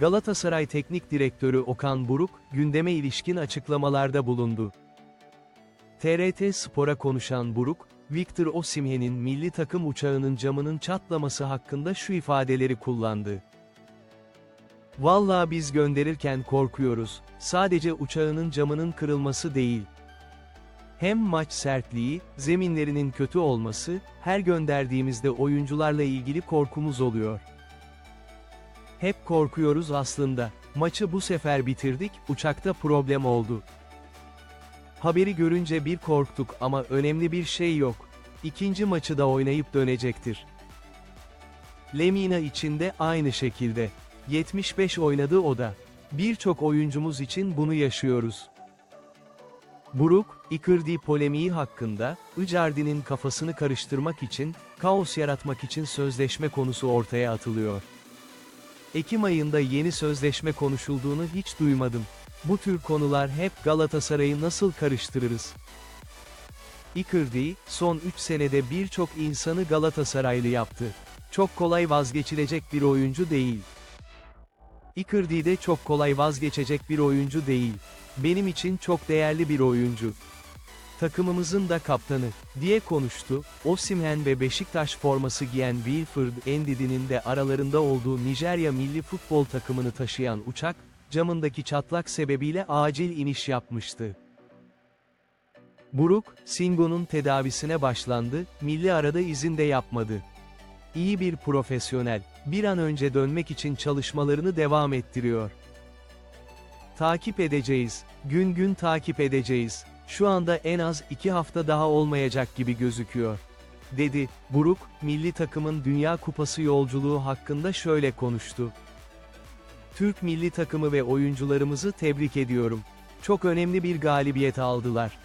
Galatasaray Teknik Direktörü Okan Buruk, gündeme ilişkin açıklamalarda bulundu. TRT Spor'a konuşan Buruk, Victor Osimhen'in milli takım uçağının camının çatlaması hakkında şu ifadeleri kullandı. Vallahi biz gönderirken korkuyoruz, sadece uçağının camının kırılması değil. Hem maç sertliği, zeminlerinin kötü olması, her gönderdiğimizde oyuncularla ilgili korkumuz oluyor. Hep korkuyoruz aslında. Maçı bu sefer bitirdik, uçakta problem oldu. Haberi görünce bir korktuk ama önemli bir şey yok. İkinci maçı da oynayıp dönecektir. Lemina için de aynı şekilde. 75 oynadı o da. Birçok oyuncumuz için bunu yaşıyoruz. Buruk, Icardi polemiği hakkında, Icardi'nin kafasını karıştırmak için, kaos yaratmak için sözleşme konusu ortaya atılıyor. Ekim ayında yeni sözleşme konuşulduğunu hiç duymadım. Bu tür konular hep Galatasaray'ı nasıl karıştırırız? Icardi, son 3 senede birçok insanı Galatasaraylı yaptı. Çok kolay vazgeçilecek bir oyuncu değil. Icardi de çok kolay vazgeçecek bir oyuncu değil. Benim için çok değerli bir oyuncu. Takımımızın da kaptanı, diye konuştu, Osimhen ve Beşiktaş forması giyen Wilfred Endidi'nin de aralarında olduğu Nijerya milli futbol takımını taşıyan uçak, camındaki çatlak sebebiyle acil iniş yapmıştı. Buruk, Singo'nun tedavisine başlandı, milli arada izin de yapmadı. İyi bir profesyonel, bir an önce dönmek için çalışmalarını devam ettiriyor. Takip edeceğiz, gün gün takip edeceğiz. Şu anda en az iki hafta daha olmayacak gibi gözüküyor. Dedi, Buruk, milli takımın Dünya Kupası yolculuğu hakkında şöyle konuştu. Türk milli takımı ve oyuncularımızı tebrik ediyorum. Çok önemli bir galibiyet aldılar.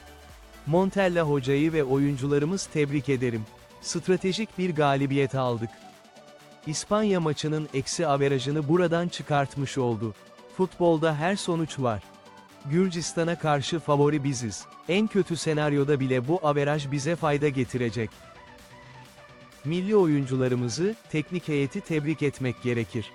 Montella hocayı ve oyuncularımız tebrik ederim. Stratejik bir galibiyet aldık. İspanya maçının eksi averajını buradan çıkartmış oldu. Futbolda her sonuç var. Gürcistan'a karşı favori biziz. En kötü senaryoda bile bu averaj bize fayda getirecek. Milli oyuncularımızı, teknik heyeti tebrik etmek gerekir.